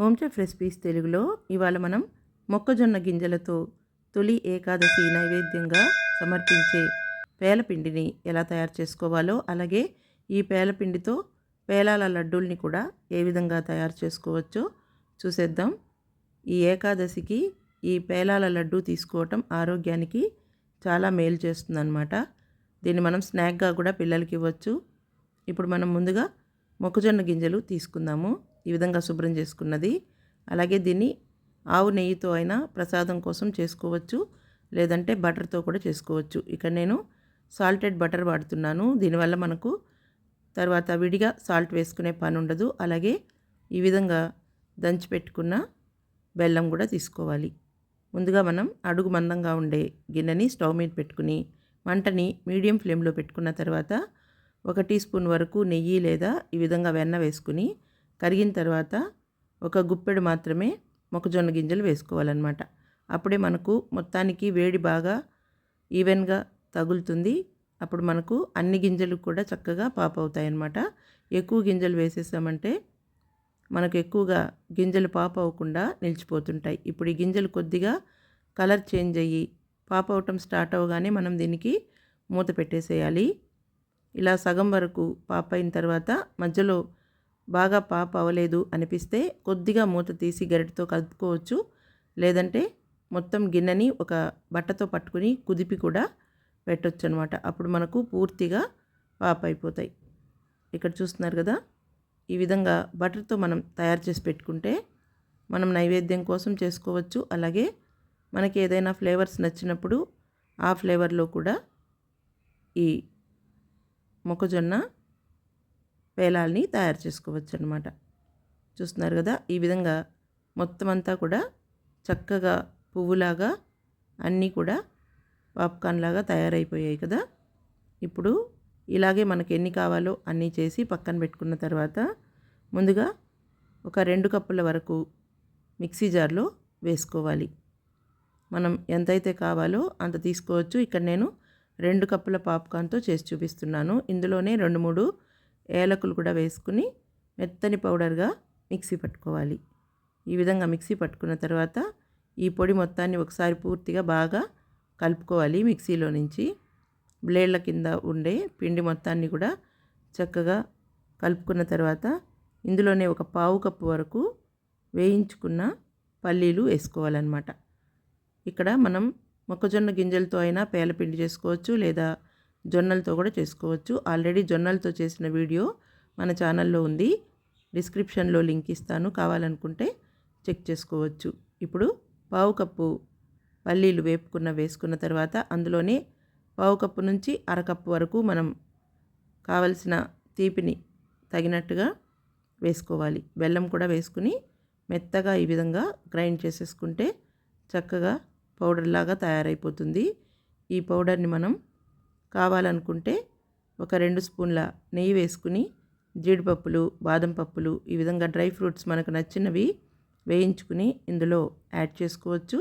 Home chef recipes తెలుగులో ఇవాళ మనం మొక్కజొన్న గింజలతో తొలి ఏకాదశి నైవేద్యంగా సమర్పించే పేలపిండిని ఎలా తయారు చేసుకోవాలో అలాగే ఈ పేలపిండితో పేలాల లడ్డూల్ని కూడా ఏ విధంగా తయారు చేసుకోవచ్చో చూసేద్దాం. ఈ ఏకాదశికి ఈ పేలాల లడ్డు తీసుకోవటం ఆరోగ్యానికి చాలా మేలు చేస్తుందన్నమాట. దీన్ని మనం స్నాక్గా కూడా పిల్లలకి ఇవ్వచ్చు. ఇప్పుడు మనం ముందుగా మొక్కజొన్న గింజలు తీసుకుందాము. ఈ విధంగా శుభ్రం చేసుకున్నది. అలాగే దీన్ని ఆవు నెయ్యితో అయినా ప్రసాదం కోసం చేసుకోవచ్చు. లేదంటే బటర్తో కూడా చేసుకోవచ్చు. ఇక్కడ నేను సాల్టెడ్ బటర్ వాడుతున్నాను. దీనివల్ల మనకు తర్వాత విడిగా సాల్ట్ వేసుకునే పని ఉండదు. అలాగే ఈ విధంగా దంచి పెట్టుకున్న బెల్లం కూడా తీసుకోవాలి. ముందుగా మనం అడుగు మందంగా ఉండే గిన్నెని స్టవ్ మీద పెట్టుకుని మంటని మీడియం ఫ్లేమ్లో పెట్టుకున్న తర్వాత ఒక టీ స్పూన్ వరకు నెయ్యి లేదా ఈ విధంగా వెన్న వేసుకుని కరిగిన తర్వాత ఒక గుప్పెడు మాత్రమే మొక్కజొన్న గింజలు వేసుకోవాలన్నమాట. అప్పుడే మనకు మొత్తానికి వేడి బాగా ఈవెన్గా తగులుతుంది. అప్పుడు మనకు అన్ని గింజలు కూడా చక్కగా పాప్ అన్నమాట ఎక్కువ గింజలు వేసేసామంటే మనకు ఎక్కువగా గింజలు పాప్ అవ్వకుండా నిలిచిపోతుంటాయి. ఇప్పుడు ఈ గింజలు కొద్దిగా కలర్ చేంజ్ అయ్యి పాప్ అవటం స్టార్ట్ అవగానే మనం దీనికి మూత పెట్టేసేయాలి. ఇలా సగం వరకు పాప్ అయిన తర్వాత మధ్యలో బాగా పాప్ అవ్వలేదు అనిపిస్తే కొద్దిగా మూత తీసి గరిటతో కలుపుకోవచ్చు. లేదంటే మొత్తం గిన్నెని ఒక బట్టతో పట్టుకుని కుదిపి కూడా పెట్టొచ్చు అనమాట అప్పుడు మనకు పూర్తిగా పాప్ అయిపోతాయి. ఇక్కడ చూస్తున్నారు కదా? ఈ విధంగా బటర్తో మనం తయారు చేసి పెట్టుకుంటే మనం నైవేద్యం కోసం చేసుకోవచ్చు. అలాగే మనకి ఏదైనా ఫ్లేవర్స్ నచ్చినప్పుడు ఆ ఫ్లేవర్లో కూడా ఈ మొక్కజొన్న పేలాల్ని తయారు చేసుకోవచ్చు అనమాట చూస్తున్నారు కదా ఈ విధంగా మొత్తం అంతా కూడా చక్కగా పువ్వులాగా అన్నీ కూడా పాప్కార్న్ లాగా తయారైపోయాయి కదా. ఇప్పుడు ఇలాగే మనకి ఎన్ని కావాలో అన్నీ చేసి పక్కన పెట్టుకున్న తర్వాత ముందుగా ఒక రెండు కప్పుల వరకు మిక్సీ జార్లో వేసుకోవాలి. మనం ఎంతైతే కావాలో అంత తీసుకోవచ్చు. ఇక్కడ నేను రెండు కప్పుల పాప్కార్న్తో చేసి చూపిస్తున్నాను. ఇందులోనే రెండు మూడు ఏలకులు కూడా వేసుకుని మెత్తని పౌడర్గా మిక్సీ పట్టుకోవాలి. ఈ విధంగా మిక్సీ పట్టుకున్న తర్వాత ఈ పొడి మొత్తాన్ని ఒకసారి పూర్తిగా బాగా కలుపుకోవాలి మిక్సీలో నుంచి. బ్లేడ్ల కింద ఉండే పిండి మొత్తాన్ని కూడా చక్కగా కలుపుకున్న తర్వాత ఇందులోనే ఒక పావు కప్పు వరకు వేయించుకున్న పల్లీలు వేసుకోవాలన్నమాట. ఇక్కడ మనం మొక్కజొన్న గింజలతో అయినా పేలపిండి చేసుకోవచ్చు లేదా జొన్నలతో కూడా చేసుకోవచ్చు. ఆల్రెడీ జొన్నలతో చేసిన వీడియో మన ఛానల్లో ఉంది. డిస్క్రిప్షన్లో లింక్ ఇస్తాను. కావాలనుకుంటే చెక్ చేసుకోవచ్చు. ఇప్పుడు పావు కప్పు పల్లీలు వేపుకున్న వేసుకున్న తర్వాత అందులోనే పావు కప్పు నుంచి అరకప్పు వరకు మనం కావలసిన తీపిని తగినట్టుగా వేసుకోవాలి. బెల్లం కూడా వేసుకుని మెత్తగా ఈ విధంగా గ్రైండ్ చేసేసుకుంటే చక్కగా పౌడర్లాగా తయారైపోతుంది. ఈ పౌడర్ని మనం కావాలనుకుంటే ఒక రెండు స్పూన్ల నెయ్యి వేసుకుని జీడిపప్పులు బాదం పప్పులు ఈ విధంగా డ్రై ఫ్రూట్స్ మనకు నచ్చినవి వేయించుకుని ఇందులో యాడ్ చేసుకోవచ్చు.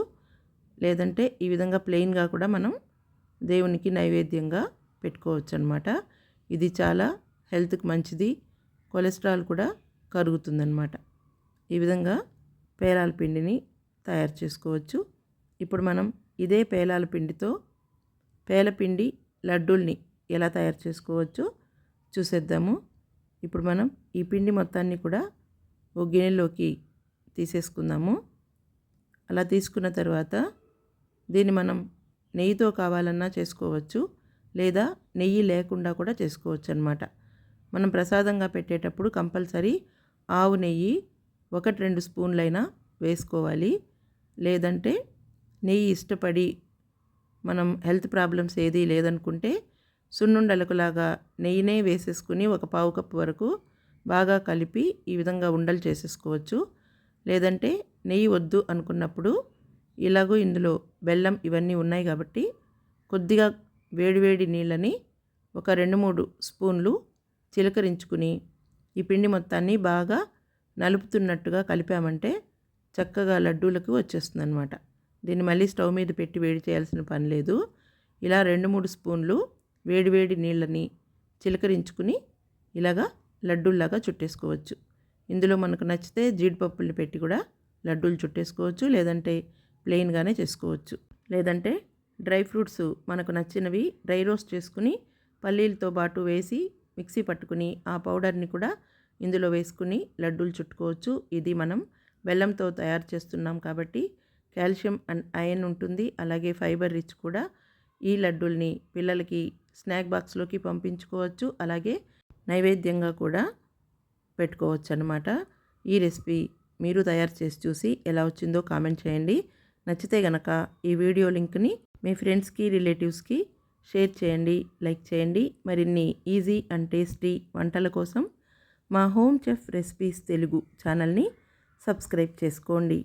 లేదంటే ఈ విధంగా ప్లెయిన్గా కూడా మనం దేవునికి నైవేద్యంగా పెట్టుకోవచ్చు అనమాట ఇది చాలా హెల్త్కి మంచిది కొలెస్ట్రాల్ కూడా కరుగుతుందన్నమాట. ఈ విధంగా పేలాల పిండిని తయారు చేసుకోవచ్చు. ఇప్పుడు మనం ఇదే పేలాల పిండితో పేలపిండి లడ్డూల్ని ఎలా తయారు చేసుకోవచ్చో చూసేద్దాము. ఇప్పుడు మనం ఈ పిండి మొత్తాన్ని కూడా ఓ గిన్నెలోకి తీసేసుకుందాము. అలా తీసుకున్న తర్వాత దీన్ని మనం నెయ్యితో కావాలన్నా చేసుకోవచ్చు లేదా నెయ్యి లేకుండా కూడా చేసుకోవచ్చు అనమాట మనం ప్రసాదంగా పెట్టేటప్పుడు కంపల్సరీ ఆవు నెయ్యి ఒకటి రెండు స్పూన్లైనా వేసుకోవాలి. లేదంటే నెయ్యి ఇష్టపడి మనం హెల్త్ ప్రాబ్లమ్స్ ఏదీ లేదనుకుంటే సున్నుండలకులాగా నెయ్యినే వేసేసుకుని ఒక పావు కప్పు వరకు బాగా కలిపి ఈ విధంగా ఉండలు చేసేసుకోవచ్చు. లేదంటే నెయ్యి వద్దు అనుకున్నప్పుడు ఇలాగూ ఇందులో బెల్లం ఇవన్నీ ఉన్నాయి కాబట్టి కొద్దిగా వేడివేడి నీళ్ళని ఒక రెండు మూడు స్పూన్లు చిలకరించుకుని ఈ పిండి మొత్తాన్ని బాగా నలుపుతున్నట్టుగా కలిపామంటే చక్కగా లడ్డూలకు వచ్చేస్తుంది అనమాట దీన్ని మళ్ళీ స్టవ్ మీద పెట్టి వేడి చేయాల్సిన పని లేదు. ఇలా రెండు మూడు స్పూన్లు వేడివేడి నీళ్ళని చిలకరించుకుని ఇలాగా లడ్డూల్లాగా చుట్టేసుకోవచ్చు. ఇందులో మనకు నచ్చితే జీడిపప్పుల్ని పెట్టి కూడా లడ్డూలు చుట్టేసుకోవచ్చు లేదంటే ప్లెయిన్గానే చేసుకోవచ్చు. లేదంటే డ్రై ఫ్రూట్స్ మనకు నచ్చినవి డ్రై రోస్ట్ చేసుకుని పల్లీలతో పాటు వేసి మిక్సీ పట్టుకుని ఆ పౌడర్ని కూడా ఇందులో వేసుకుని లడ్డూలు చుట్టుకోవచ్చు. ఇది మనం బెల్లంతో తయారు చేస్తున్నాం కాబట్టి కాల్షియం అండ్ ఐరన్ ఉంటుంది. అలాగే ఫైబర్ రిచ్ కూడా. ఈ లడ్డూల్ని పిల్లలకి స్నాక్ బాక్స్లోకి పంపించుకోవచ్చు. అలాగే నైవేద్యంగా కూడా పెట్టుకోవచ్చు అనమాట ఈ రెసిపీ మీరు తయారు చేసి చూసి ఎలా వచ్చిందో కామెంట్ చేయండి. నచ్చితే గనక ఈ వీడియో లింక్ని మీ ఫ్రెండ్స్కి రిలేటివ్స్కి షేర్ చేయండి లైక్ చేయండి. మరిన్ని ఈజీ అండ్ టేస్టీ వంటల కోసం మా హోమ్ చెఫ్ రెసిపీస్ తెలుగు ఛానల్ని సబ్స్క్రైబ్ చేసుకోండి.